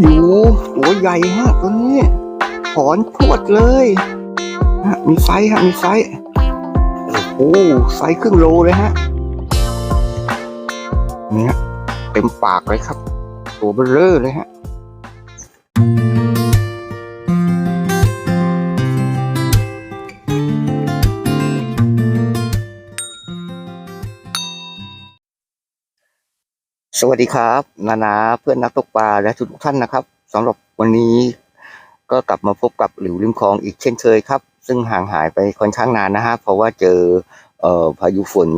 อยู่ตัวใหญ่ฮะตัวนี้ถอนพวดเลยฮะมีไซส์ฮะมีไซส์โอ้โหไซส์ครึ่งโลเลยฮะเนี่ยเต็มปากเลยครับ ตัวเบลเลอร์เลยฮะ สวัสดีครับ นานาเพื่อนนักตกปลาและทุกท่านนะครับสำหรับวันนี้ก็กลับมาพบกับหลิวริมคลองอีกเช่นเคยครับ ซึ่งห่างหายไปค่อนข้างนานนะฮะเพราะว่าเจอเอ่อพายุฝน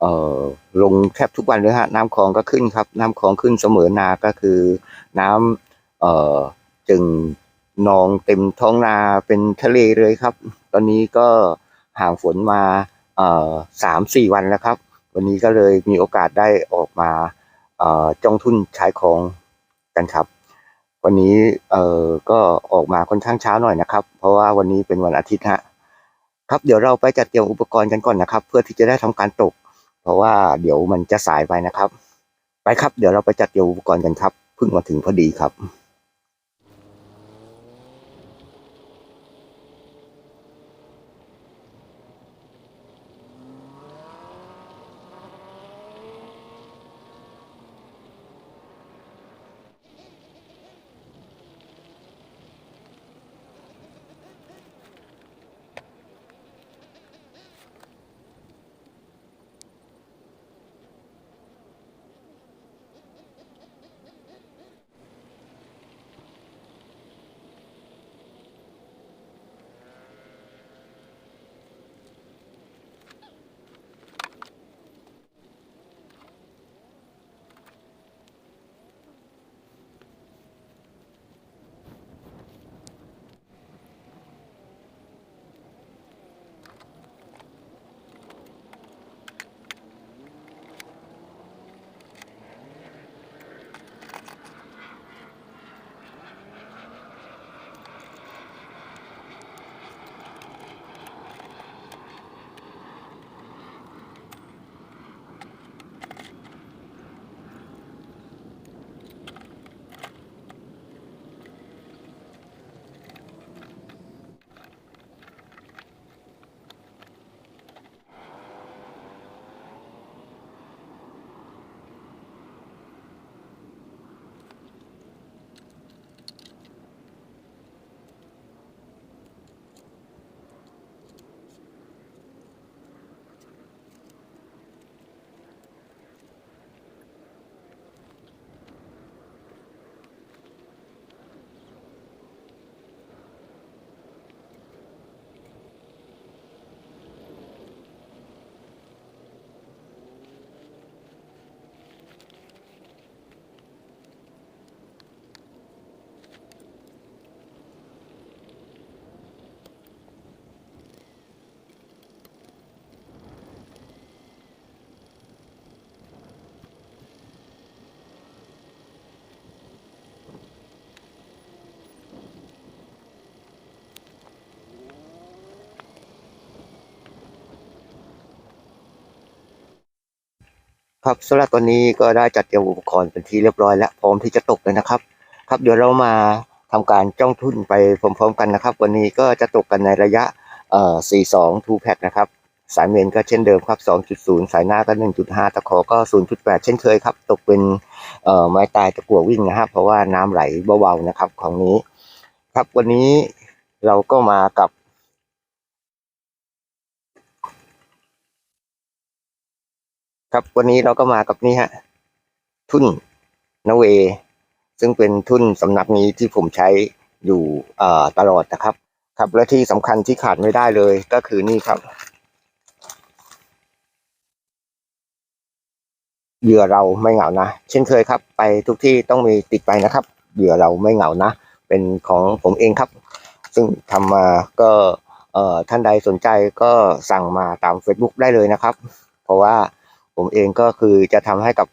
เอ่อลงแทบทุกวันเลยฮะน้ำคลองก็ขึ้นครับ น้ำคลองขึ้นเสมอนาก็คือน้ำเอ่อจึงนองเต็มท้องนาเป็นทะเลเลยครับ ตอนนี้ก็ห่างฝนมาเอ่อสามสี่วันแล้วครับ วันนี้ก็เลยมีโอกาสได้ออกมา จ้องทุนใช้ของกันครับ วันนี้เอ่อก็ออกมาค่อนข้างเช้าหน่อยนะครับ เพราะว่าวันนี้เป็นวันอาทิตย์ฮะครับเดี๋ยวเราไปจัดเตรียมอุปกรณ์กันก่อนนะครับ เพื่อที่จะได้ทำการตก เพราะว่าเดี๋ยวมันจะสายไปนะครับ ไปครับ เดี๋ยวเราไปจัดเตรียมอุปกรณ์กันครับเพิ่งมาถึงพอดีครับ ครับสำหรับตอนนี้ก็ได้จัดเตรียมอุปกรณ์เป็นที่เรียบร้อยแล้วพร้อมที่จะตกเลยนะครับ ครับเดี๋ยวเรามาทำการจ้องทุ่นไปพร้อมๆกันนะครับ วันนี้ก็จะตกกันในระยะเอ่อ42 2 pack นะครับ สายเมนก็เช่นเดิมครับ 2.0 สายหน้าก็ 1.5 ตะขอก็ 0.8 เช่นเคยครับ ตกเป็นเอ่อไม้ตายตะกั่ววิ่งนะครับเพราะว่าน้ำไหลเบาๆนะครับของนี้ ครับวันนี้เราก็มากับ ครับวันนี้เราก็มากับนี่ฮะ ทุ่นนเว ซึ่งเป็นทุ่นสำนักนี้ที่ผมใช้อยู่ตลอดนะครับ ครับและที่สำคัญที่ขาดไม่ได้เลยก็คือนี่ครับเหยื่อเราไม่เหงานะ เช่นเคยครับ ไปทุกที่ต้องมีติดไปนะครับเหยื่อเราไม่เหงานะ เป็นของผมเองครับ ซึ่งทำมาก็ท่านใดสนใจก็สั่งมาตาม Facebook ได้เลยนะครับ เพราะว่า ผมเองก็คือจะทำให้กับ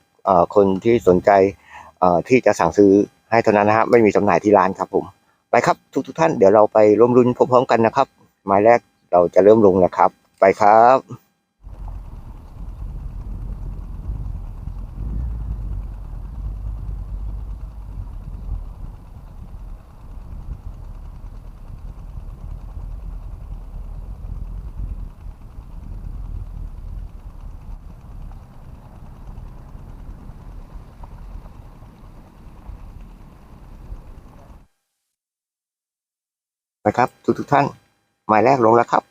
คนที่สนใจที่จะสั่งซื้อให้เท่านั้นนะฮะไม่มีจำหน่ายที่ร้านครับผมไปครับทุกทุกท่านเดี๋ยวเราไปร่วมรุ้นพร้อมๆกันนะครับ หมายแรกเราจะเริ่มลงนะครับ ไปครับ นะครับ ทุกทุกท่านหมายแรกลงแล้วครับ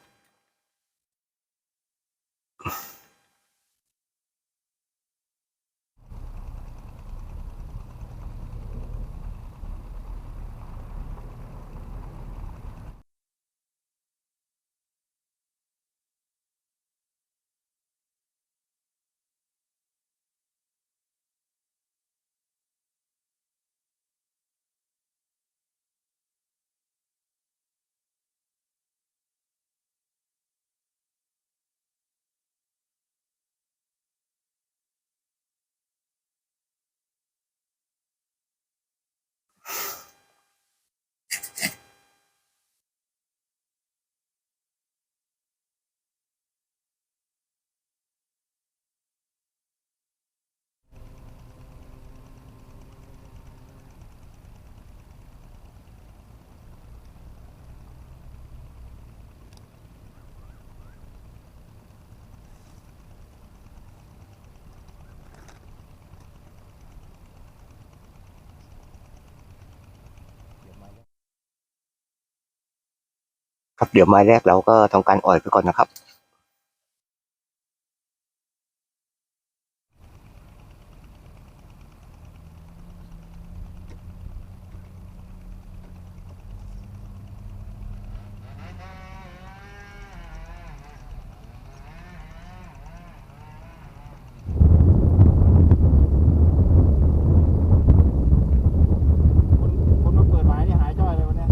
ครับเดี๋ยวไม้แรกเราก็ทำการอ่อยไปก่อนนะครับ คนคนมาเปิดหมายนี่หายจ้อยเลยวันเนี้ย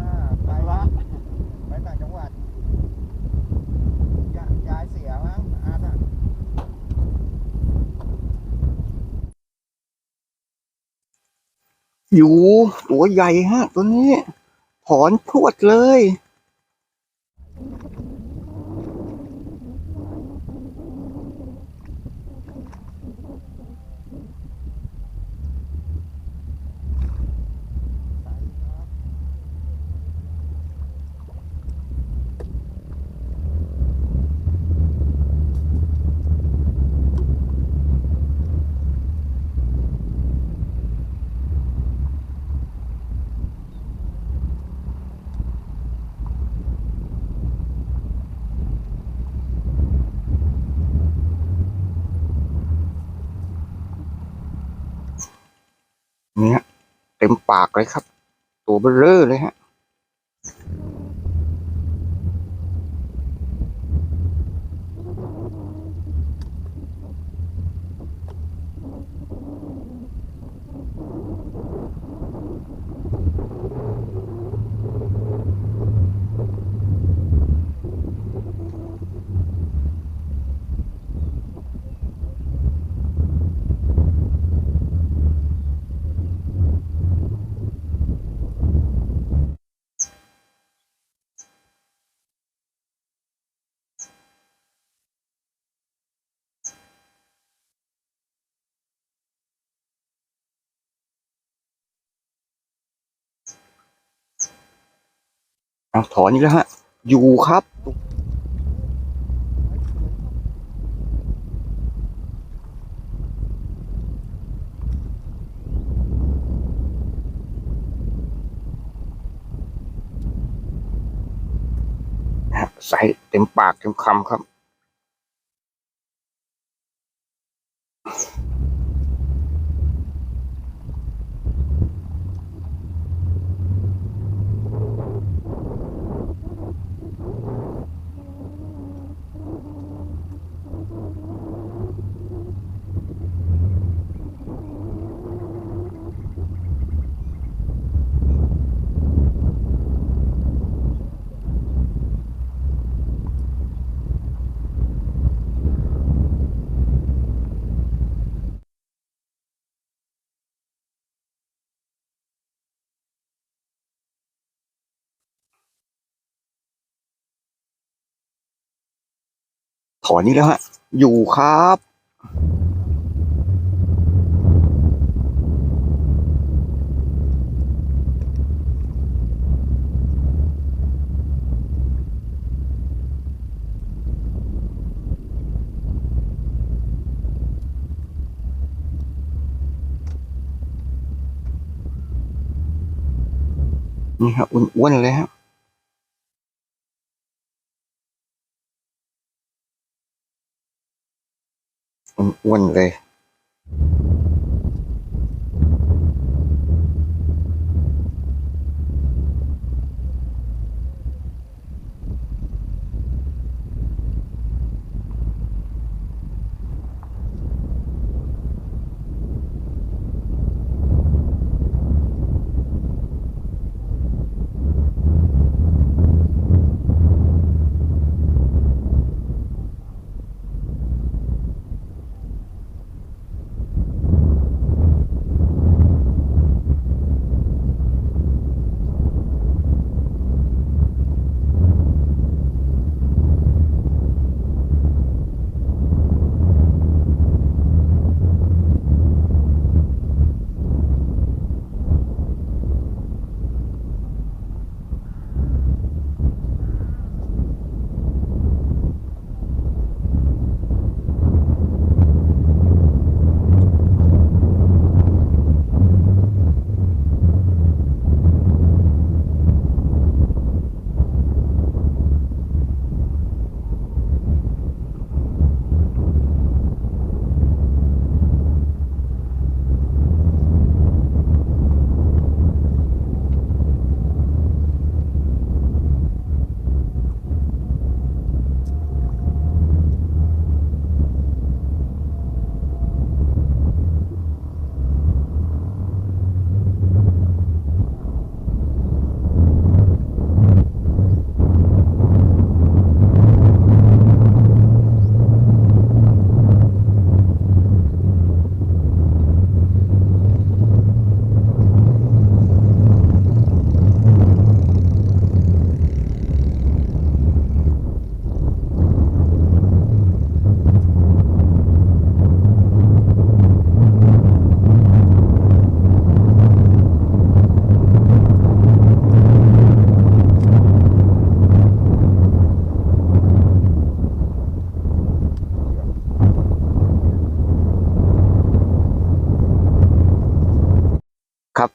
อ่าไป ไปวะ ไปต่างจังหวัดยายายเสียมั้งอาร์ตอะ อยู่ตัวใหญ่ฮะ ตัวนี้ ถอนพรวดเลย เนี่ยเต็มปากเลยครับ ตัวเบลเลอร์เลยฮะ เอาถอนอีกแล้วฮะ อยู่ครับ ใส่เต็มปากเต็มคำครับ ถอนนี้แล้วฮะ อยู่ครับนี่ฮะอ้วนๆเลยฮะอ้วนเลยครับ one way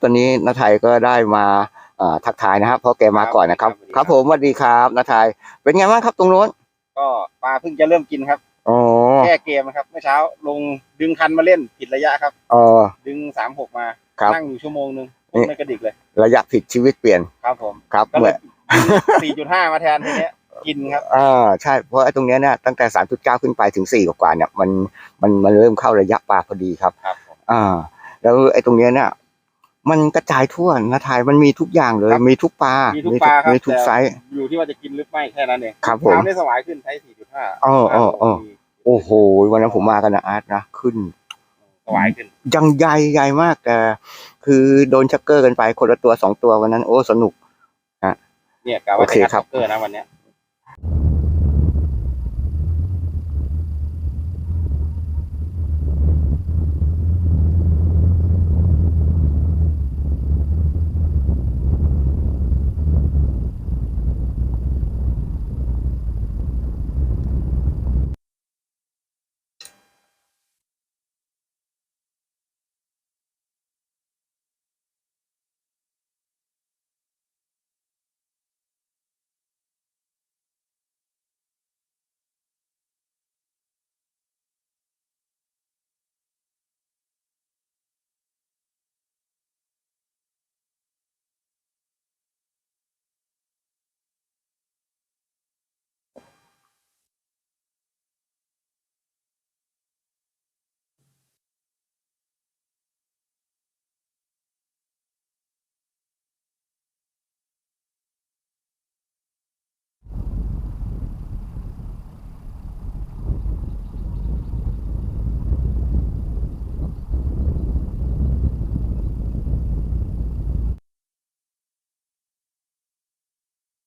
ตอนนี้นาไทยก็ได้มาเอ่อทักทายนะครับเพราะแกมาก่อนนะครับครับ ครับผมสวัสดีครับนาไทยเป็นไงบ้างครับตรงโน้น ก็ปลาเพิ่งจะเริ่มกินครับอ๋อแก้เกมนะครับเมื่อเช้าลงดึงคันมาเล่นผิดระยะครับอ๋อดึงสามหกมาครับนั่งอยู่ชั่วโมงหนึงนี่ไม่กระดิกเลย ระยะผิดชีวิตเปลี่ยนครับผมครับก็เหเลมือยนสี่จุดห้ามาแทนทีเนี้ยกินครับอ่าใช่เพราะไอ้ตรงเนี้ยเนี่ยตั้งแต่สามจุดเก้าขึ้นไปถึงสี่กว่าๆเนี่ยมันมันมันเริ่มเข้าระยะปลาพอดีครับครับผมอ่าแล้วไอ้ตรงเนี้ยเนี่ย มันกระจายทั่วนะไทยมันมีทุกอย่างเลยครับมีทุกปลามีทุกปลาครับมีทุกแต่ไซส์อยู่ที่ว่าจะกินหรือไม่แค่นั้นเองครับผมเช้าได้สวายขึ้นใช้สี่จุดห้าอ๋ออ๋ออ๋อ โอ้โห วันนั้นผมมากันนะอาร์ตนะขึ้น สวายขึ้นยังใหญ่ใหญ่มากแต่คือโดนชักเกอร์กันไปคนละตัวสองตัววันนั้น โอ้สนุก เนี่ยกะว่าโอเคจะงัดครับซ็อกเกอร์นะวันเนี้ย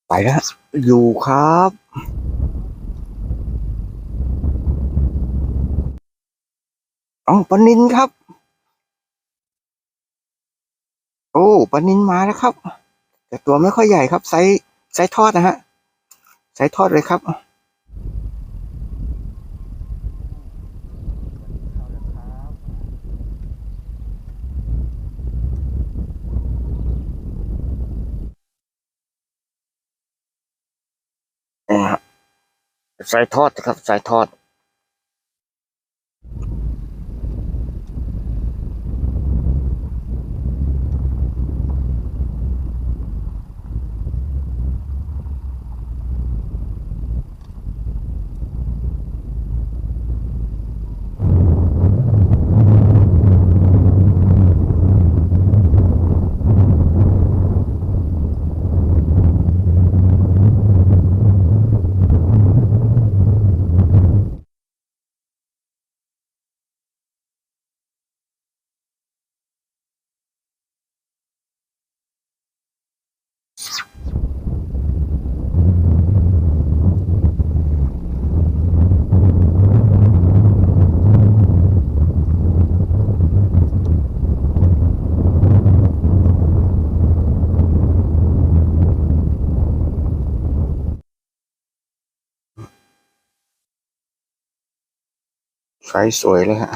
ไปแล้วอยู่ครับอ๋อปนินครับ โอ้ปนินมาแล้วครับ แต่ตัวไม่ค่อยใหญ่ครับไซส์ไซส์ทอดนะฮะไซส์ทอดเลยครับ สายทอดครับสายทอด ไซส์สวยเลยฮะ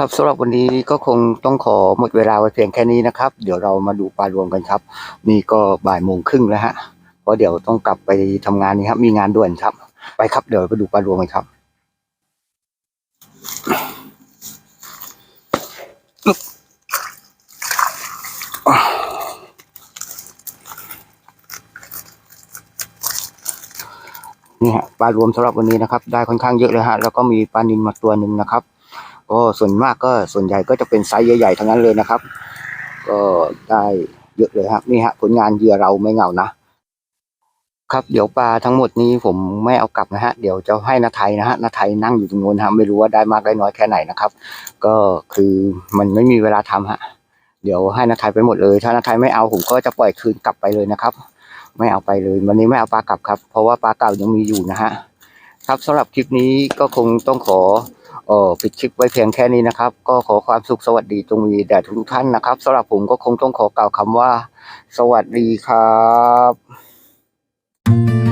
ครับสำหรับวันนี้ก็คงต้องขอหมดเวลาไว้เพียงแค่นี้นะครับ เดี๋ยวเรามาดูปลารวมกันครับ นี่ก็บ่ายโมงครึ่งแล้วฮะเพราะเดี๋ยวต้องกลับไปทำงานนี่ครับ มีงานด่วนครับ ไปครับเดี๋ยวไปดูปลารวมกันครับนี่ฮะปลารวมสำหรับวันนี้นะครับ ได้ค่อนข้างเยอะเลยฮะแล้วก็มีปลานินมาตัวหนึ่งนะครับ ก็ส่วนมากก็ส่วนใหญ่ก็จะเป็นไซส์ใหญ่ๆทั้งนั้นเลยนะครับ ก็ได้เยอะเลยครับนี่ฮะผลงานเหยื่อเราไม่เหงานะครับเดี๋ยวปลาทั้งหมดนี้ผมไม่เอากลับนะฮะเดี๋ยวจะให้นาไทยนะฮะนาไทยนั่งอยู่ตรงโน้นฮะไม่รู้ว่าได้มากได้น้อยแค่ไหนนะครับ ก็คือมันไม่มีเวลาทำฮะเดี๋ยวให้นาไทยไปหมดเลย ถ้านาไทยไม่เอาผมก็จะปล่อยคืนกลับไปเลยนะครับ ไม่เอาไปเลยวันนี้ไม่เอาปลากลับครับ เพราะว่าปลาเก่ายังมีอยู่นะฮะครับสำหรับคลิปนี้ก็คงต้องขอ เออปิดคลิปไว้เพียงแค่นี้นะครับ ก็ขอความสุขสวัสดีจงมีแด่ทุกท่านนะครับสำหรับผมก็คงต้องขอกล่าวคำว่า สวัสดีครับ